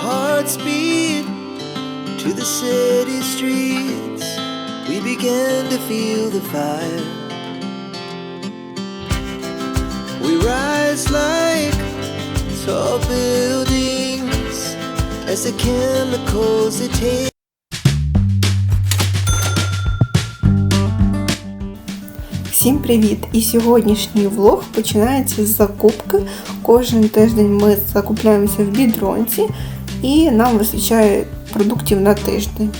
hearts beat to the city streets. We began to feel the fire. We rise like tall buildings as the chemicals they take. Всім привіт! І сьогоднішній влог починається з закупки. Кожен тиждень ми закупляємося в бідронці і нам вистачає продуктів на тиждень.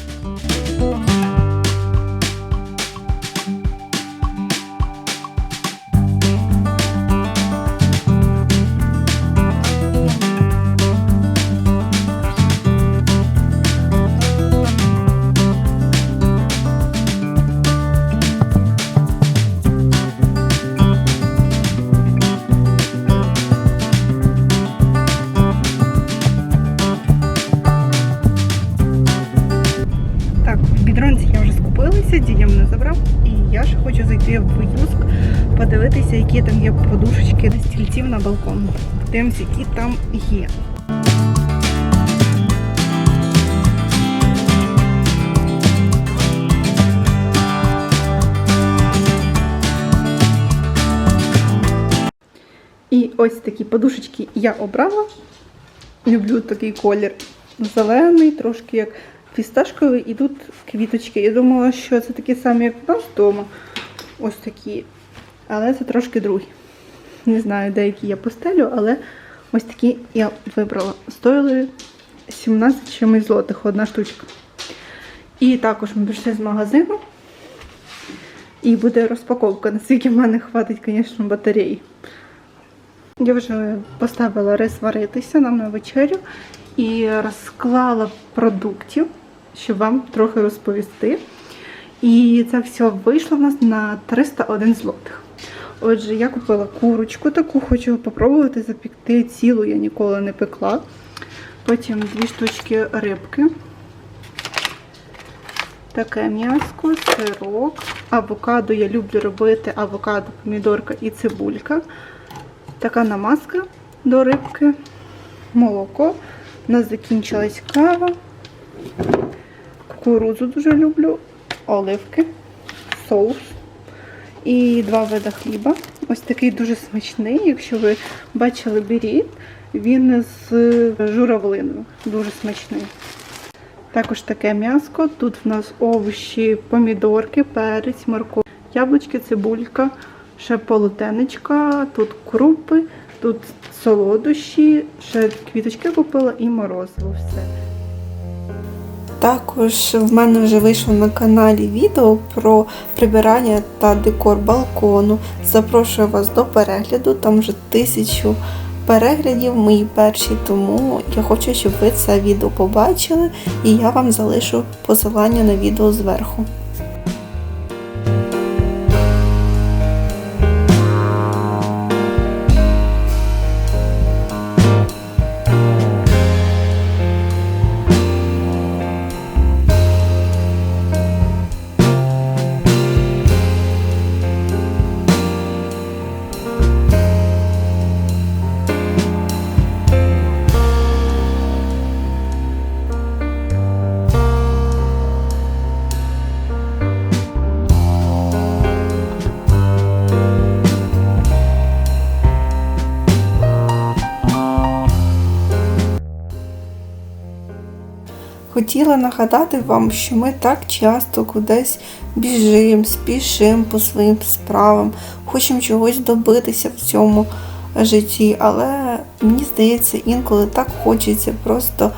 Стільців на балкон. Подивимося, які там є. І ось такі подушечки я обрала. Люблю такий колір. Зелений, трошки як фісташковий, і тут квіточки. Я думала, що це такі самі, як у нас вдома. Ось такі. Але це трошки другі. Не знаю, деякі я постелю, але ось такі я вибрала. Стоїли 17 чимось злотих одна штучка. І також ми прийшли з магазину. І буде розпаковка. Наскільки в мене хватить, звісно, батареї. Я вже поставила рис варитися нам на вечерю і розклала продуктів, щоб вам трохи розповісти. І це все вийшло в нас на 301 злотих. Отже, я купила курочку таку, хочу попробувати запікти цілу, я ніколи не пекла. Потім дві штучки рибки. Таке м'яско, сирок, авокадо. Я люблю робити авокадо, помідорка і цибулька. Така намазка до рибки, молоко. У нас закінчилась кава. Кукурудзу дуже люблю, оливки, соус і два вида хліба. Ось такий дуже смачний. Якщо ви бачили беріт, він з журавлиною. Дуже смачний. Також таке м'яско. Тут в нас овочі, помідорки, перець, морков, яблучки, цибулька, ще полотенечка, тут крупи, тут солодощі, ще квіточки купила і морозиво все. Також в мене вже вийшло на каналі відео про прибирання та декор балкону. Запрошую вас до перегляду, там вже тисячу переглядів, мої перші, тому я хочу, щоб ви це відео побачили, і я вам залишу посилання на відео зверху. Хотіла нагадати вам, що ми так часто кудись біжимо, спішимо по своїм справам, хочемо чогось добитися в цьому житті, але мені здається, інколи так хочеться просто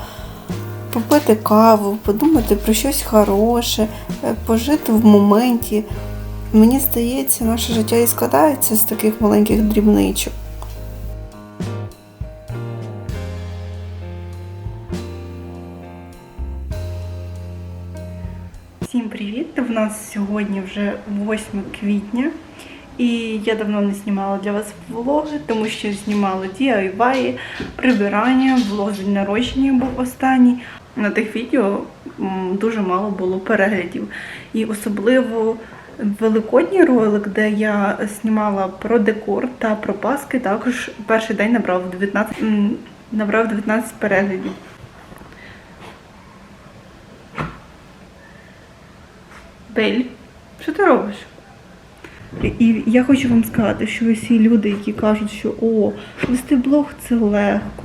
попити каву, подумати про щось хороше, е, пожити в моменті. Мені здається, наше життя і складається з таких маленьких дрібничок. Всім привіт! В нас сьогодні вже 8 квітня, і я давно не знімала для вас влоги, тому що знімала DIY, прибирання, влог з народження був останній. На тих відео дуже мало було переглядів. І особливо великодній ролик, де я знімала про декор та про паски, також перший день набрав 19, набрав 19 переглядів. Бель, що ти робиш? І я хочу вам сказати, що всі люди, які кажуть, що о, вести блог це легко,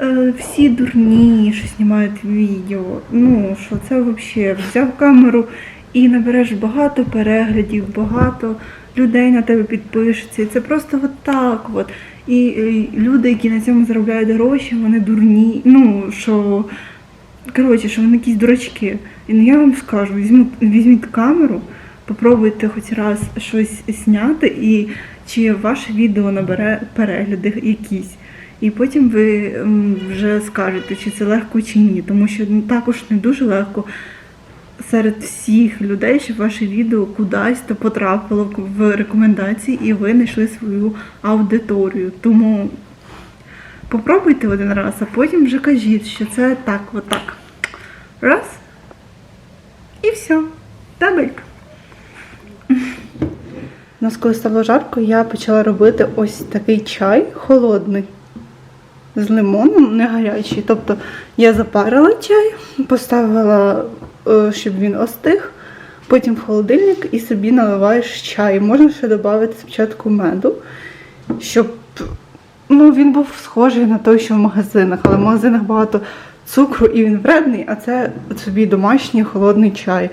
е, всі дурні, що знімають відео. Ну, що це взагалі взяв камеру і набереш багато переглядів, багато людей на тебе підпишеться. І це просто от так. От. І люди, які на цьому заробляють гроші, вони дурні. Ну, що Коротше, що вони якісь дурачки. І ну я вам скажу, візьміть, візьміть камеру, попробуйте хоч раз щось зняти, і чи ваше відео набере перегляди якісь. І потім ви вже скажете, чи це легко чи ні. Тому що ну, також не дуже легко серед всіх людей, щоб ваше відео кудись потрапило в рекомендації, і ви знайшли свою аудиторію. Тому Попробуйте один раз, а потім вже кажіть, що це так, отак. Раз. І все. Табелька. У нас коли стало жарко, я почала робити ось такий чай холодний. З лимоном, не гарячий. Тобто я запарила чай, поставила, е, щоб він остиг, потім в холодильник і собі наливаєш чай. Можна ще додати спочатку меду, щоб Ну, він був схожий на той, що в магазинах, але в магазинах багато цукру і він вредний, а це собі домашній холодний чай.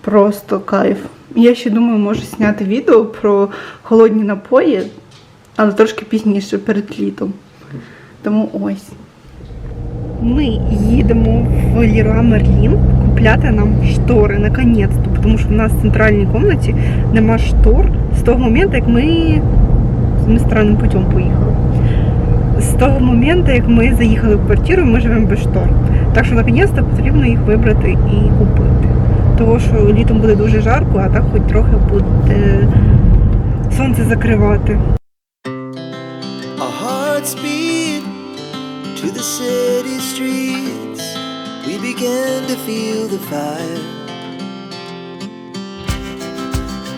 Просто кайф. Я ще думаю, можу зняти відео про холодні напої, але трошки пізніше перед літом. Тому ось. Ми їдемо в Ліруа Мерлін купляти нам штори наконець-то, тому що в нас в центральній кімнаті нема штор з того моменту, як ми, ми странним путем поїхали з того моменту, як ми заїхали в квартиру, ми живемо без штор. Так що наконець-то потрібно їх вибрати і купити. Тому що літом буде дуже жарко, а так хоч трохи буде сонце закривати. To the city streets. We began to feel the fire.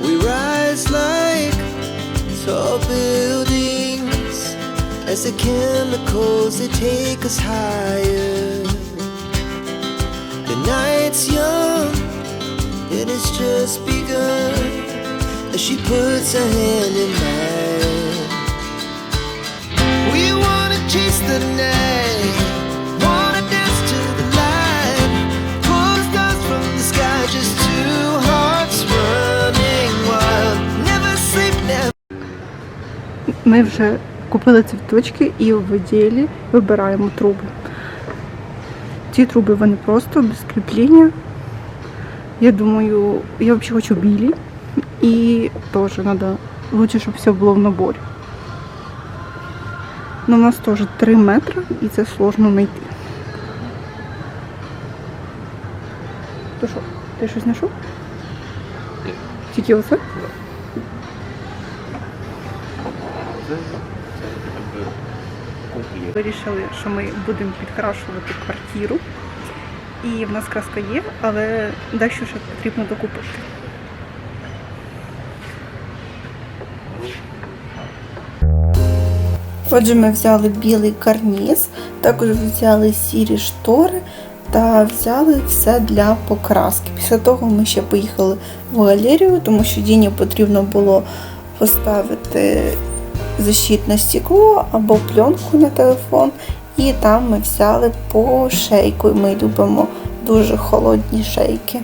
We rise like tall buildings As the chemicals they take us higher. The night's young, it has just begun. As she puts her hand in mine, we wanna chase the night. Wanna dance to the light. From the sky, just two hearts купили цвіточки і в відділі вибираємо труби. Ці труби вони просто без кріплення. Я думаю, я взагалі хочу білі. І теж треба лучше, щоб все було в наборі. Ну, у нас теж 3 метри і це сложно знайти. То що, ти щось знайшов? Тільки оце? Вирішили, що ми будемо підкрашувати квартиру. І в нас краска є, але дещо ще потрібно докупити. Отже, ми взяли білий карніз, також взяли сірі штори та взяли все для покраски. Після того ми ще поїхали в галерію, тому що Діні потрібно було поставити защитне стекло або пленку на телефон. І там ми взяли по шейку. Ми любимо дуже холодні шейки.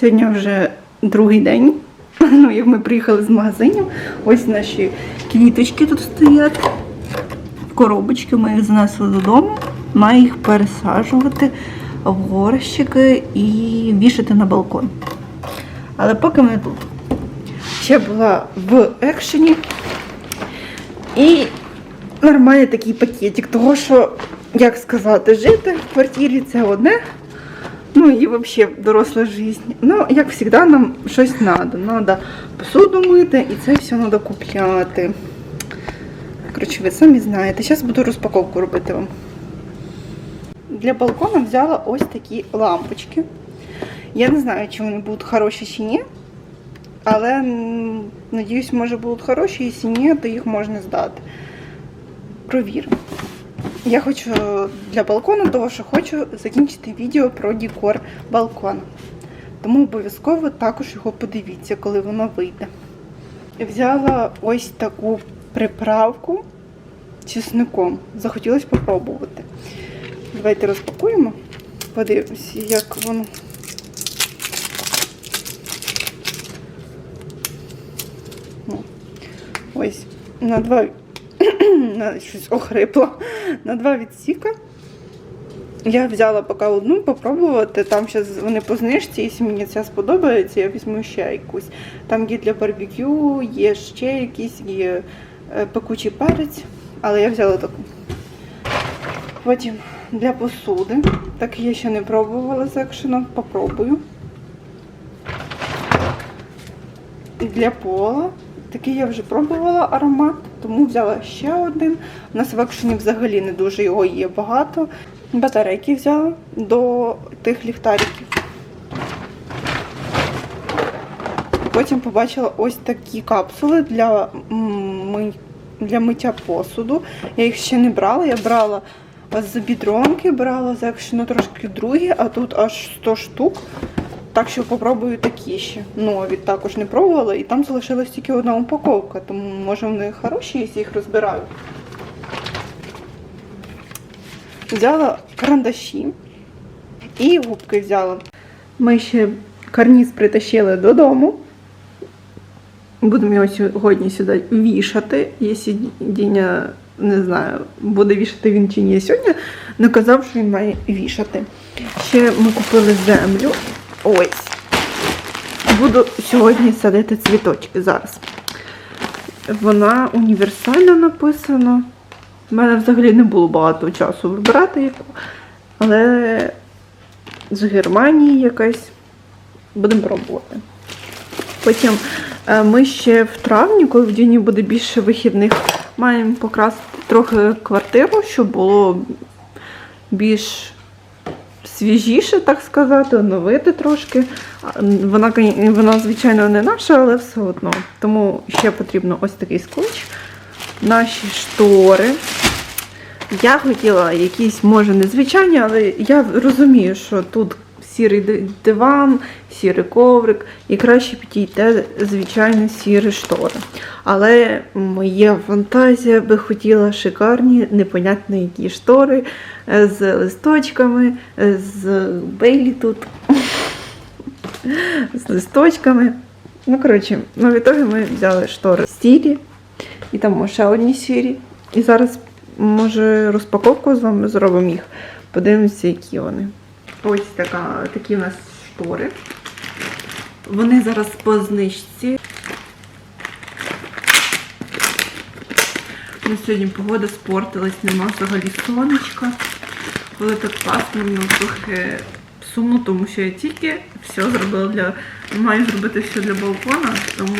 Сьогодні вже другий день. Ну, як ми приїхали з магазинів, ось наші квіточки тут стоять. Коробочки ми їх занесли додому. Маю їх пересаджувати в горщики і вішати на балкон. Але поки ми тут. Ще була в екшені. І нормальний такий пакетик, того що, як сказати, жити в квартирі це одне. Ну і взагалі доросла життя. Ну, як завжди, нам щось треба. Треба посуду мити і це все треба купляти. Коротше, ви самі знаєте. Зараз буду розпаковку робити вам. для балкона взяла ось такі лампочки. Я не знаю, чи вони будуть хороші чи ні. Але надіюсь, може будуть хороші, якщо ні, то їх можна здати. Провіримо. Я хочу для балкону, того що хочу закінчити відео про декор балкона. Тому обов'язково також його подивіться, коли воно вийде. Взяла ось таку приправку чесником. Захотілося попробувати. Давайте розпакуємо. Подивимося, як воно. Ось на два на щось охрипло. На два відсіка. Я взяла поки одну попробувати. Там зараз вони по знижці, якщо мені ця сподобається, я візьму ще якусь. Там є для барбекю, є ще якісь, є е, пекучий перець, але я взяла таку. Потім для посуди. Так я ще не пробувала з екшеном, попробую. Для пола. Такий я вже пробувала аромат, тому взяла ще один. У нас в екшені взагалі не дуже його є багато. Батарейки взяла до тих ліхтариків. Потім побачила ось такі капсули для, для миття посуду. Я їх ще не брала, я брала з бідронки, брала з екшену трошки другі, а тут аж 100 штук. Так що попробую такі ще. Нові також не пробувала, і там залишилась тільки одна упаковка, тому може вони хороші, якщо їх розбираю. Взяла карандаші і губки взяла. Ми ще карніз притащили додому. Будемо його сьогодні сюди вішати. Якщо Діня, не знаю, буде вішати він чи ні сьогодні, не казав, що він має вішати. Ще ми купили землю. Ось. Буду сьогодні садити цвіточки зараз. Вона універсально написана. У мене взагалі не було багато часу вибирати яку. Але з Германії якась. Будемо пробувати. Потім е, ми ще в травні, коли в Діні буде більше вихідних, маємо покрасити трохи квартиру, щоб було більш свіжіше, так сказати, оновити трошки. Вона, вона, звичайно, не наша, але все одно. Тому ще потрібно ось такий скотч. Наші штори. Я хотіла якісь, може, незвичайні, але я розумію, що тут сірий диван, сірий коврик, і краще підійде, звичайно, сірі штори. Але моя фантазія би хотіла шикарні, непонятно які штори е, з листочками, е, з бейлі тут, з листочками. Ну, коротше, ну, в ітогі ми взяли штори сірі, і там ще одні сірі. І зараз, може, розпаковку з вами зробимо їх. Подивимося, які вони. Ось така, такі у нас штори. Вони зараз по знижці. На сьогодні погода спортилась, нема взагалі сонечка. Коли так пасмурно, трохи сумно, тому що я тільки все зробила для. Маю зробити все для балкона, тому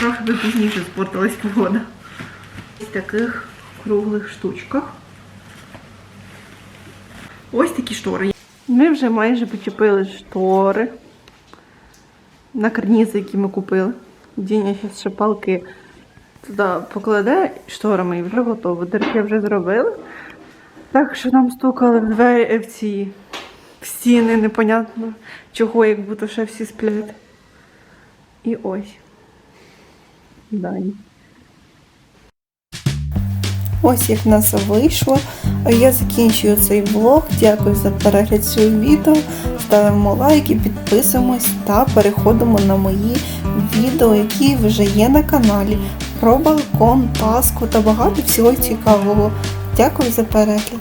трохи пізніше спортилась погода. Ось таких круглих штучках. Ось такі штори. Ми вже майже почепили штори на карнізи, які ми купили. Діня зараз ще палки туди покладе шторами і вже готово. Дирки вже зробили. Так що нам стукали в двері в ці в стіни, непонятно чого, як будто ще всі сплять. І ось. Далі. Ось як в нас вийшло. Я закінчую цей блог. Дякую за перегляд цього відео. Ставимо лайки, підписуємось та переходимо на мої відео, які вже є на каналі. Про балкон, паску та багато всього цікавого. Дякую за перегляд.